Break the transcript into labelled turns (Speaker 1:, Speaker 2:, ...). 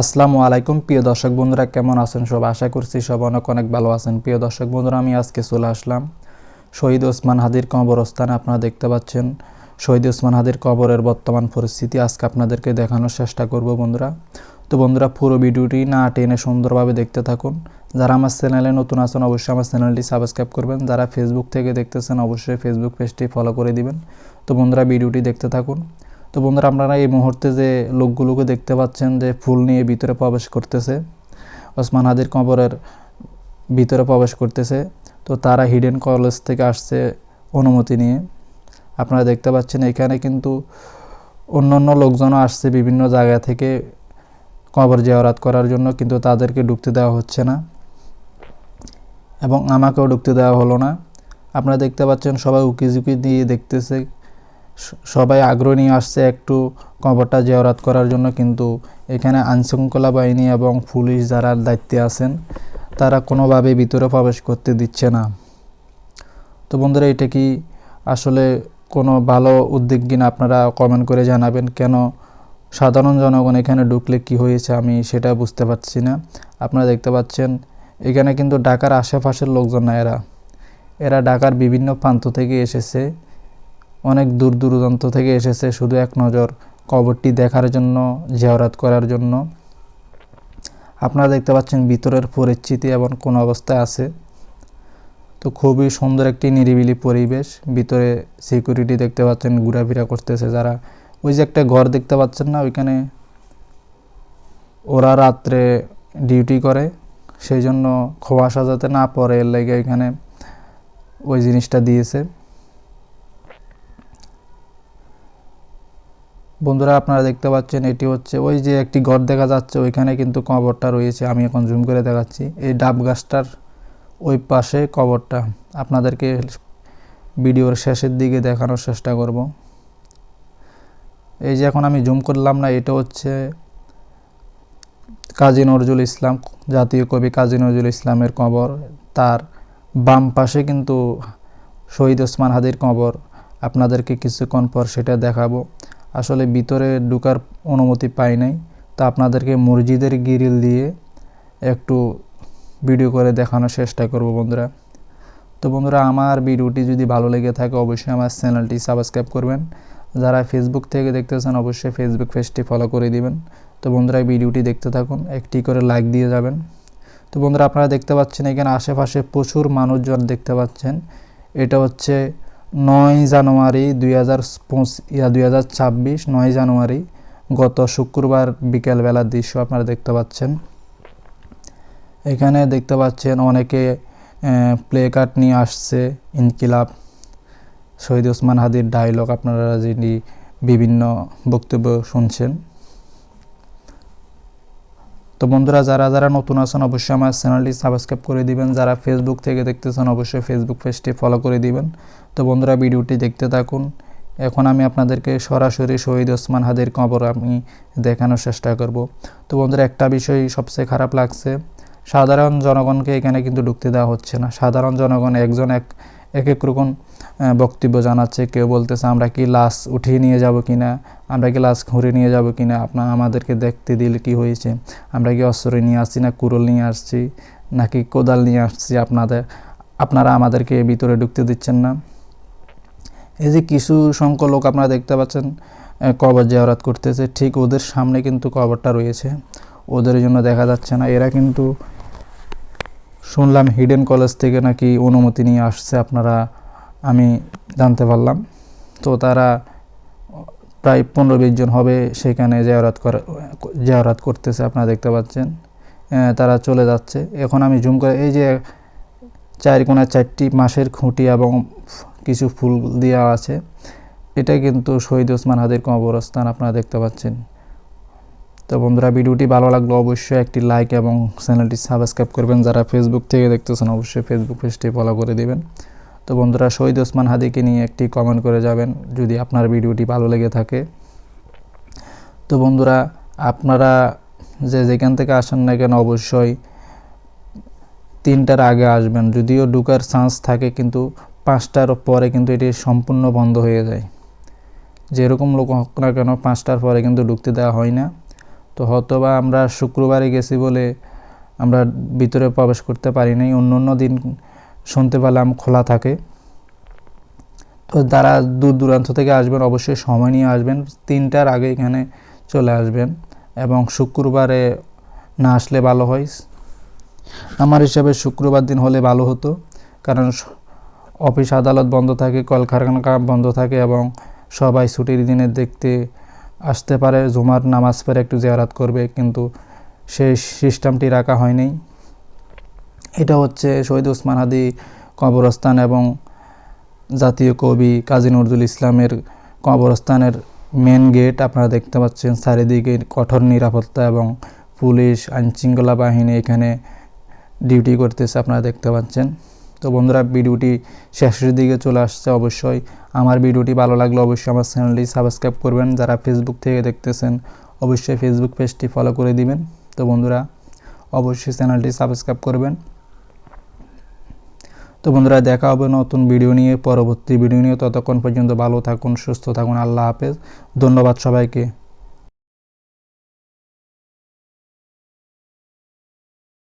Speaker 1: আসসালামু আলাইকুম, প্রিয় দর্শক বন্ধুরা, কেমন আছেন সব? আশা করছি সব অনেক অনেক ভালো আছেন। প্রিয় দর্শক বন্ধুরা, আমি আজকে চলে আসলাম শহীদ ওসমান হাদির কবরস্থানে। আপনারা দেখতে পাচ্ছেন শহীদ ওসমান হাদির কবরের বর্তমান পরিস্থিতি। আজকে আপনাদেরকে দেখানোর চেষ্টা করব বন্ধুরা। তো বন্ধুরা, পুরো ভিডিওটি না টেনে সুন্দরভাবে দেখতে থাকুন। যারা আমার চ্যানেলে নতুন আছেন, অবশ্যই আমার চ্যানেলটি সাবস্ক্রাইব করবেন। যারা ফেসবুক থেকে দেখতেছেন, অবশ্যই ফেসবুক পেজটি ফলো করে দিবেন। তো বন্ধুরা, ভিডিওটি দেখতে থাকুন। তো বন্ধুরা, আপনারা এই মুহূর্তে যে লোকগুলোকে দেখতে পাচ্ছেন যে ফুল নিয়ে ভিতরে প্রবেশ করতেছে, ওসমান হাদির কবরের ভিতরে প্রবেশ করতেছে, তো তারা হিডেন কলেজ থেকে আসছে অনুমতি নিয়ে। আপনারা দেখতে পাচ্ছেন এখানে কিন্তু অন্য অন্য লোকজনও আসছে বিভিন্ন জায়গা থেকে কবর জিয়ারাত করার জন্য, কিন্তু তাদেরকে ঢুকতে দেওয়া হচ্ছে না এবং আমাকেও ঢুকতে দেওয়া হলো না। আপনারা দেখতে পাচ্ছেন সবাই উকি ঝুঁকি দিয়ে দেখতেছে সবাই আগ্রহ নিয়ে আসছে একটু কবরটা জেওরাত করার জন্য, কিন্তু এখানে আইনশৃঙ্খলা বাহিনী এবং পুলিশ যারা দায়িত্বে আছেন, তারা কোনোভাবে ভিতরে প্রবেশ করতে দিচ্ছে না। তো বন্ধুরা, এটা কি আসলে কোনো ভালো উদ্যোগ কিনা আপনারা কমেন্ট করে জানাবেন। কেন সাধারণ জনগণ এখানে ঢুকলে কি হয়েছে আমি সেটা বুঝতে পারছি না। আপনারা দেখতে পাচ্ছেন, এখানে কিন্তু ঢাকার আশেপাশের লোকজন না এরা। এরা ঢাকার বিভিন্ন প্রান্ত থেকে এসেছে। অনেক দূর দূরান্ত থেকে এসেছে শুধু এক নজর কবরটি দেখার জন্য জেওরাত করার জন্য। আপনারা দেখতে পাচ্ছেন ভিতরের পরিচিতি এবং কোন অবস্থায় আছে। তো খুবই সুন্দর একটি নিরিবিলি পরিবেশ। ভিতরে সিকিউরিটি দেখতে পাচ্ছেন, ঘোরাফেরা করতেছে যারা। ওই যে একটা ঘর দেখতে পাচ্ছেন না, ওইখানে ওরা রাত্রে ডিউটি করে। সেই জন্য খোয়াশা যাতে না পরে, এর লেগে এখানে ওই জিনিসটা দিয়েছে। বন্ধুরা, আপনারা দেখতে পাচ্ছেন এটি হচ্ছে ওই যে একটি ঘর দেখা যাচ্ছে, ওইখানে কিন্তু কবরটা রয়েছে আমি এখন জুম করে দেখাচ্ছি। এই ডাব গাছটার ওই পাশে কবরটা। আপনাদেরকে ভিডিওর শেষের দিকে দেখানোর চেষ্টা করব। এই যে এখন আমি জুম করলাম না, এটা হচ্ছে কাজী নজরুল ইসলাম, জাতীয় কবি কাজী নজরুল ইসলামের কবর। তার বাম পাশে কিন্তু শহীদ ওসমান হাদির কবর। আপনাদেরকে কিছুক্ষণ পর সেটা দেখাবো। আসলে ভিতরে ঢুকার অনুমতি পাই নাই। তা আপনাদেরকে মসজিদের গ্রিল দিয়ে একটু ভিডিও করে দেখানোর চেষ্টা করব বন্ধুরা। তো বন্ধুরা, আমার ভিডিওটি যদি ভালো লেগে থাকে, অবশ্যই আমার চ্যানেলটি সাবস্ক্রাইব করবেন। যারা ফেসবুক থেকে দেখতেছেন, অবশ্যই ফেসবুক পেজটি ফলো করে দিবেন। তো বন্ধুরা ভিডিওটি দেখতে থাকুন, একটি করে লাইক দিয়ে যাবেন। তো বন্ধুরা, আপনারা দেখতে পাচ্ছেন এখানে আশেপাশে প্রচুর মানুষজন দেখতে পাচ্ছেন। এটা হচ্ছে নয় জানুয়ারি দুই হাজার দুই হাজার ছাব্বিশ, নয় জানুয়ারি গত শুক্রবার বিকেলবেলার দৃশ্য আপনারা দেখতে পাচ্ছেন। এখানে দেখতে পাচ্ছেন অনেকে প্লে কার্ড নিয়ে আসছে, ইনকিলাব। শহীদ ওসমান হাদির ডায়লগ আপনারা যিনি বিভিন্ন বক্তব্য শুনছেন। তো বন্ধুরা, যারা যারা নতুন আছেন, অবশ্যই আমার চ্যানেলটি সাবস্ক্রাইব করে দিবেন। যারা ফেসবুক থেকে দেখতেছেন, অবশ্যই ফেসবুক পেজটি ফলো করে দিবেন। তো বন্ধুরা, ভিডিওটি দেখতে থাকুন। এখন আমি আপনাদেরকে সরাসরি শহীদ ওসমান হাদির কবর আমি দেখানোর চেষ্টা করব। তো বন্ধুরা, একটা বিষয় সবচেয়ে খারাপ লাগছে। সাধারণ জনগণকে এখানে কিন্তু ঢুকতে দেওয়া হচ্ছে না। সাধারণ জনগণ একজন এক এক এক রকম বক্তব্য জানাচ্ছে। কেউ বলতেছে, আমরা কি লাশ উঠিয়ে নিয়ে যাব কি না আমরা কি লাশ ঘুরে নিয়ে যাব কি না আপনার আমাদেরকে দেখতে দিলে কি হয়েছে? আমরা কি অস্ত্র নিয়ে আসছি না কুরল নিয়ে আসছি? নাকি কোদাল নিয়ে আসছি আপনাদের? আপনারা আমাদেরকে ভিতরে ঢুকতে দিচ্ছেন না? এই যে কিছু সংখ্যক লোক আপনারা দেখতে পাচ্ছেন কবর জিয়ারাত করতেছে। ঠিক ওদের সামনে কিন্তু কবরটা রয়েছে। ওদের জন্য দেখা যাচ্ছে না। এরা কিন্তু শুনলাম হিডেন কলেজ থেকে নাকি অনুমতি নিয়ে আসছে আপনারা, আমি জানতে পারলাম। তো তারা প্রায় পনেরো বিশ জন হবে সেখানে জিয়ারাত করে, জিয়ারাত করতেছে, আপনারা দেখতে পাচ্ছেন। তারা চলে যাচ্ছে। এখন আমি জুম করে, এই যে চার কোনা চারটি মাসের খুঁটি এবং কিছু ফুল দেওয়া আছে, এটা কিন্তু শহীদ ওসমান হাদির কবরস্থান, আপনারা দেখতে পাচ্ছেন। তো বন্ধুরা, ভিডিওটি ভালো লাগল অবশ্যই একটি লাইক এবং চ্যানেলটি সাবস্ক্রাইব করবেন। যারা ফেসবুক থেকে দেখতেছেন, অবশ্যই ফেসবুক পেজটি ফলো করে দেবেন। তো বন্ধুরা, শহীদ ওসমান হাদিকে নিয়ে একটি কমেন্ট করে যাবেন যদি আপনার ভিডিওটি ভালো লেগে থাকে। তো বন্ধুরা, আপনারা যে যেখান থেকে আসেন না কেন, অবশ্যই তিনটার আগে আসবেন। যদিও ঢুকার চান্স থাকে, কিন্তু পাঁচটার পরে কিন্তু এটি সম্পূর্ণ বন্ধ হয়ে যায়। যেরকম লোক হোক না কেন, পাঁচটার পরে কিন্তু ঢুকতে দেওয়া হয় না। তো হয়তোবা আমরা শুক্রবারে গেছি বলে আমরা ভিতরে প্রবেশ করতে পারি নাই, অন্য অন্য দিন শুনতে পেলাম খোলা থাকে। তো তারা দূর দূরান্ত থেকে আসবেন অবশ্যই সময় নিয়ে আসবেন, তিনটার আগে এখানে চলে আসবেন এবং শুক্রবারে না আসলে ভালো হয়। আমার হিসাবে শুক্রবার দিন হলে ভালো হতো, কারণ অফিস আদালত বন্ধ থাকে, কলকারখানা বন্ধ থাকে এবং সবাই ছুটির দিনে দেখতে আসতে পারে, জুমার নামাজ পরে একটু জিয়ারাত করবে, কিন্তু সেই সিস্টেমটি রাখা হয়নি। এটা হচ্ছে শহীদ ওসমান হাদি কবরস্থান এবং জাতীয় কবি কাজী নজরুল ইসলামের কবরস্থানের মেন গেট আপনারা দেখতে পাচ্ছেন চারিদিকে কঠোর নিরাপত্তা এবং পুলিশ আইনশৃঙ্খলা বাহিনী এখানে ডিউটি করতেছে, আপনারা দেখতে পাচ্ছেন। তো বন্ধুরা, ভিডিওটি শেষের দিকে চলে আসছে অবশ্যই। আমার ভিডিওটি ভালো লাগলে অবশ্যই আমার চ্যানেলটি সাবস্ক্রাইব করবেন। যারা ফেসবুক থেকে দেখতেছেন, অবশ্যই ফেসবুক পেজটি ফলো করে দিবেন। তো বন্ধুরা, অবশ্যই চ্যানেলটি সাবস্ক্রাইব করবেন। তো বন্ধুরা, দেখা হবে নতুন ভিডিও নিয়ে, পরবর্তী ভিডিও নিয়ে। ততক্ষণ পর্যন্ত ভালো থাকুন, সুস্থ থাকুন। আল্লাহ হাফেজ। ধন্যবাদ সবাইকে।